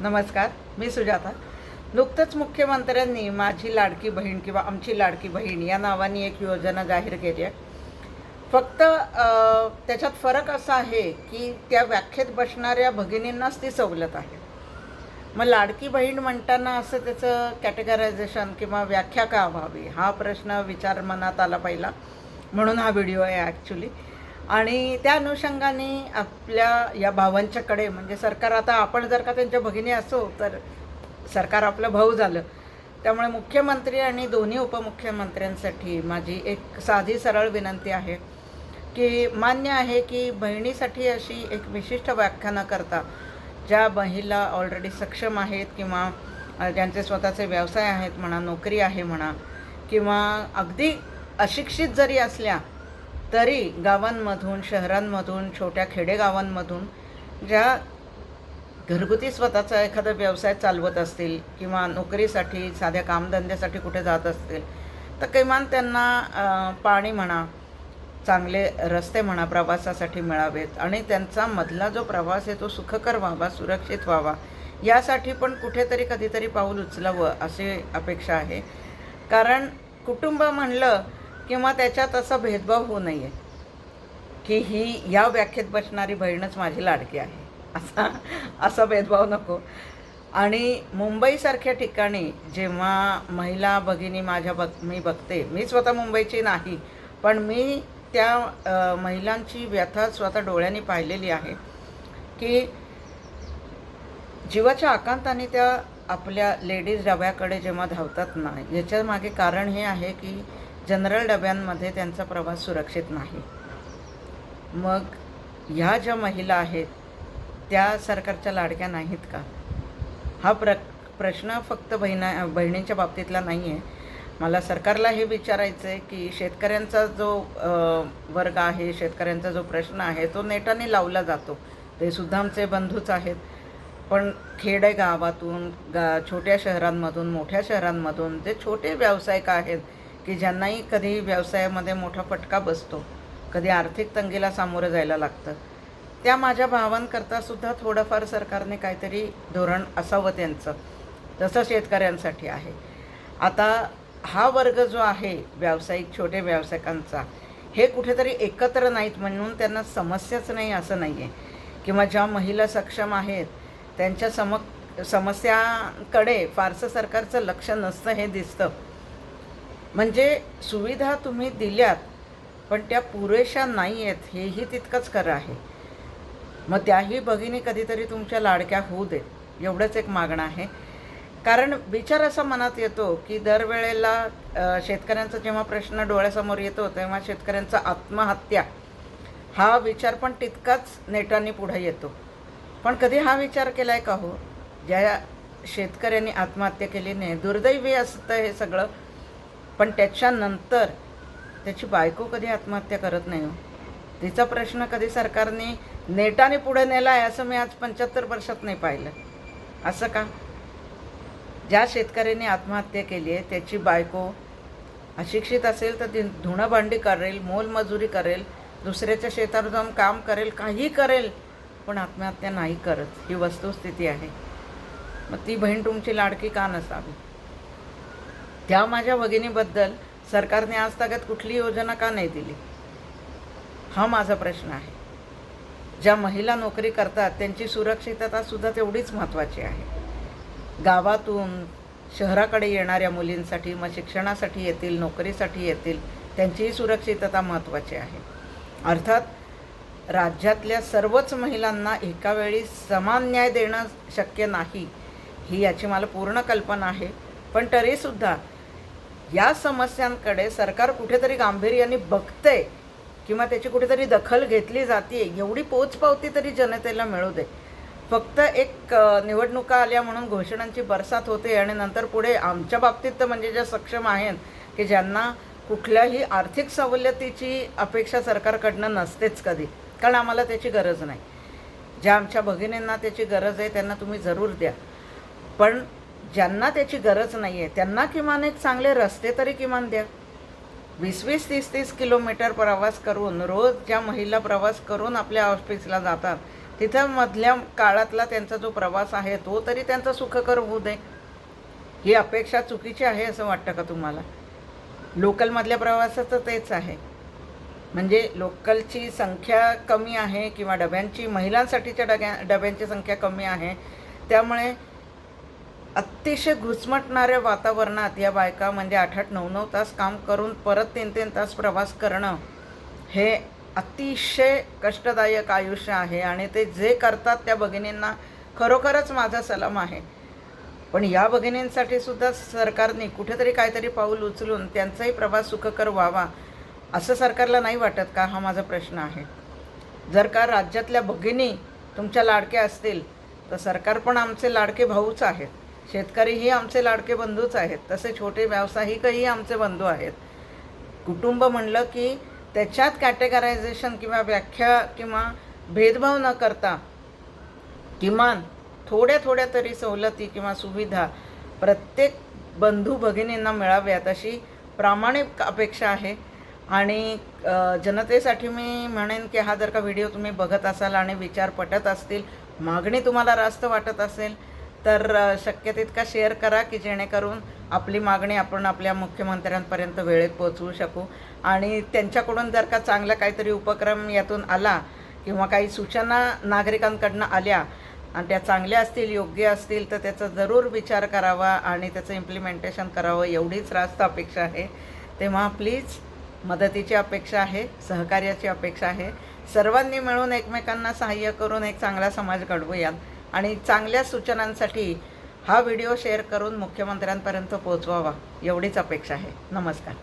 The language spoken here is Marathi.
नमस्कार मी सुजाता. नुकतंच मुख्यमंत्र्यांनी माझी लाडकी बहीण किंवा आमची लाडकी बहीण या नावाने एक योजना जाहीर केली आहे. फक्त त्याच्यात फरक असा आहे की त्या व्याख्येत बसणाऱ्या भगिनींनाच ती सवलत आहे. मग लाडकी बहीण म्हणताना असं त्याचं कॅटेगरायझेशन किंवा व्याख्या का व्हावी? हा प्रश्न विचार मनात आला पहिला. म्हणून हा व्हिडिओ आहे ॲक्च्युली आणि त्या अनुषंगाने आपल्या या भावांच्याकडे म्हणजे सरकार आता आपण जर का त्यांच्या भगिनी असो तर सरकार आपलं भाऊ झालं. त्यामुळे मुख्यमंत्री आणि दोन्ही उपमुख्यमंत्र्यांसाठी माझी एक साधी सरळ विनंती आहे की मान्य आहे की बहिणीसाठी अशी एक विशिष्ट व्याख्यानं करता ज्या महिला ऑलरेडी सक्षम आहेत किंवा ज्यांचे स्वतःचे व्यवसाय आहेत म्हणा नोकरी आहे म्हणा किंवा अगदी अशिक्षित जरी असल्या तरी गावांमधून शहरांमधून छोट्या खेडेगावांमधून ज्या घरगुती स्वतःचा एखादा व्यवसाय चालवत असतील किंवा नोकरीसाठी साध्या कामधंद्यासाठी कुठे जात असतील तर किमान त्यांना पाणी म्हणा चांगले रस्ते म्हणा प्रवासासाठी मिळावेत आणि त्यांचा मधला जो प्रवास आहे तो सुखकर व्हावा सुरक्षित व्हावा यासाठी पण कुठेतरी कधीतरी पाऊल उचलावं अशी अपेक्षा आहे. कारण कुटुंब म्हणलं किंवा त्याच्यात असा भेदभाव होऊ नये की ही या व्याख्येत बसणारी बहीणच माझी लाडकी आहे. असा असा भेदभाव नको. आणि मुंबईसारख्या ठिकाणी जेव्हा महिला भगिनी माझ्या बघ मी बघते मी स्वतः मुंबईची नाही पण मी त्या महिलांची व्यथा स्वतः डोळ्यांनी पाहिलेली आहे की जीवाच्या आकांताने त्या आपल्या लेडीज डब्याकडे जेव्हा धावतात ना याच्या मागे कारण हे आहे की जनरल डब्यांमध्ये त्यांचा प्रवास सुरक्षित नाही. मग ह्या ज्या महिला आहेत त्या सरकारच्या लाडक्या नाहीत का? हा प्र प्रश्न फक्त बहिणा बहिणींच्या बाबतीतला नाही आहे मला सरकारला हे विचारायचं आहे की शेतकऱ्यांचा जो वर्ग आहे शेतकऱ्यांचा जो प्रश्न आहे तो नेटाने लावला जातो. ते सुद्धा आमचे बंधूच आहेत. पण खेडे गावातून गा छोट्या शहरांमधून मोठ्या शहरांमधून जे छोटे व्यावसायिक आहेत की ज्यांनाही कधी व्यवसायामध्ये मोठा फटका बसतो कधी आर्थिक तंगीला सामोरं जायला लागतं. त्या माझ्या भावांकरता सुद्धा थोडंफार सरकारने काहीतरी धोरण असावं त्यांचं. तसं शेतकऱ्यांसाठी आहे. आता हा वर्ग जो आहे व्यावसायिक छोटे व्यावसायिकांचा हे कुठेतरी एकत्र नाहीत म्हणून त्यांना समस्याच नाही असं नाही आहे किंवा ज्या महिला सक्षम आहेत त्यांच्या सम समस्यांकडे फारसं सरकारचं लक्ष नसतं हे दिसतं. म्हणजे सुविधा तुम्ही दिल्यात पण त्या पुरेशा नाही आहेत हेही तितकंच खरं आहे. मग त्याही भगिनी कधीतरी तुमच्या लाडक्या होऊ देत एवढंच एक मागणं आहे. कारण विचार असा मनात येतो की दरवेळेला शेतकऱ्यांचा जेव्हा प्रश्न डोळ्यासमोर येतो तेव्हा शेतकऱ्यांचा आत्महत्या हा विचार पण तितकाच नेटाने पुढे येतो. पण कधी हा विचार केला आहे का हो? ज्या शेतकऱ्यांनी आत्महत्या केली नाही दुर्दैवी असतं हे सगळं. पण त्याच्यानंतर त्याची बायको कधी आत्महत्या करत नाही हो. तिचा प्रश्न कधी सरकारने नेटाने पुढे नेला आहे असं मी आज पंच्याहत्तर वर्षात नाही पाहिलं. असं का? ज्या शेतकऱ्यांनी आत्महत्या केली आहे त्याची बायको अशिक्षित असेल तर ती धुणं भांडी करेल मोलमजुरी करेल दुसऱ्याच्या शेतावर जाऊन काम करेल काही करेल पण आत्महत्या नाही करत. ही वस्तुस्थिती आहे. मग ती बहीण तुमची लाडकी का नसावी? त्या माझ्या भगिनीबद्दल सरकारने आज तागत कुठली योजना का नाही दिली? हा माझा प्रश्न आहे. ज्या महिला नोकरी करतात त्यांची सुरक्षितता सुद्धा तेवढीच महत्त्वाची आहे. गावातून शहराकडे येणाऱ्या मुलींसाठी मग शिक्षणासाठी येतील नोकरीसाठी येतील त्यांचीही सुरक्षितता महत्त्वाची आहे. अर्थात राज्यातल्या सर्वच महिलांना एका वेळी समान न्याय देणं शक्य नाही ही याची मला पूर्ण कल्पना आहे. पण तरीसुद्धा या समस्यांकडे सरकार कुठेतरी गांभीर्याने बघतंय किंवा त्याची कुठेतरी दखल घेतली जाते एवढी पोचपावती तरी जनतेला मिळू दे. फक्त एक निवडणुका आल्या म्हणून घोषणांची बरसात होते आणि नंतर पुढे आमच्या बाबतीत तर म्हणजे ज्या सक्षम आहेत की ज्यांना कुठल्याही आर्थिक सवलतीची अपेक्षा सरकारकडनं नसतेच कधी कारण आम्हाला त्याची गरज नाही. ज्या आमच्या भगिनींना त्याची गरज आहे त्यांना तुम्ही जरूर द्या. पण ज्यांना त्याची गरज नाही आहे त्यांना किमान एक चांगले रस्ते तरी किमान द्या. वीस वीस तीस तीस किलोमीटर प्रवास करून रोज ज्या महिला प्रवास करून आपल्या ऑफिसला जातात तिथं मधल्या काळातला त्यांचा जो प्रवास आहे तो तरी त्यांचा सुखकर होऊ दे. ही अपेक्षा चुकीची आहे असं वाटतं का तुम्हाला? लोकलमधल्या प्रवासाचं तेच आहे. म्हणजे लोकलची संख्या कमी आहे किंवा डब्यांची महिलांसाठीच्या डब्या डब्यांची संख्या कमी आहे त्यामुळे अतिशय घुसमटणाऱ्या वातावरणात या बायका म्हणजे आठ आठ नऊ नऊ तास काम करून परत तीन तीन तास प्रवास करणं हे अतिशय कष्टदायक आयुष्य आहे आणि ते जे करतात त्या भगिनींना खरोखरच माझा सलाम आहे. पण या भगिनींसाठी सुद्धा सरकारने कुठेतरी काहीतरी पाऊल उचलून त्यांचाही प्रवास सुखकर व्हावा असं सरकारला नाही वाटत का? हा माझा प्रश्न आहे. जर का राज्यातल्या भगिनी तुमच्या लाडक्या असतील तर सरकार पण आमचे लाडके भाऊच आहेत. शेतकरीही आमचे लाडके बंधूच आहेत. तसे छोटे व्यावसायिकही आमचे बंधू आहेत. कुटुंब म्हणलं की त्याच्यात कॅटेगरायझेशन किंवा व्याख्या किंवा भेदभाव न करता किमान थोड्या थोड्या तरी सवलती किंवा सुविधा प्रत्येक बंधू भगिनींना मिळाव्यात अशी प्रामाणिक अपेक्षा आहे. आणि जनतेसाठी मी म्हणेन की हा जर का व्हिडिओ तुम्ही बघत असाल आणि विचार पटत असतील मागणी तुम्हाला रास्त वाटत असेल तर शक्य तितका शेअर करा की जेणेकरून आपली मागणी आपण आपल्या मुख्यमंत्र्यांपर्यंत वेळेत पोहोचवू शकू. आणि त्यांच्याकडून जर का चांगला काहीतरी उपक्रम यातून आला किंवा काही सूचना नागरिकांकडनं आल्या आणि त्या चांगल्या असतील योग्य असतील तर त्याचा जरूर विचार करावा आणि त्याचं इम्प्लिमेंटेशन करावं एवढीच रास्त अपेक्षा आहे. तेव्हा प्लीज मदतीची अपेक्षा आहे सहकार्याची अपेक्षा आहे. सर्वांनी मिळून एकमेकांना सहाय्य करून एक चांगला समाज घडवूयात. आणि चांगल्या सूचनांसाठी हा व्हिडिओ शेअर करून मुख्यमंत्र्यांपर्यंत पोहोचवावा एवढीच अपेक्षा आहे. नमस्कार.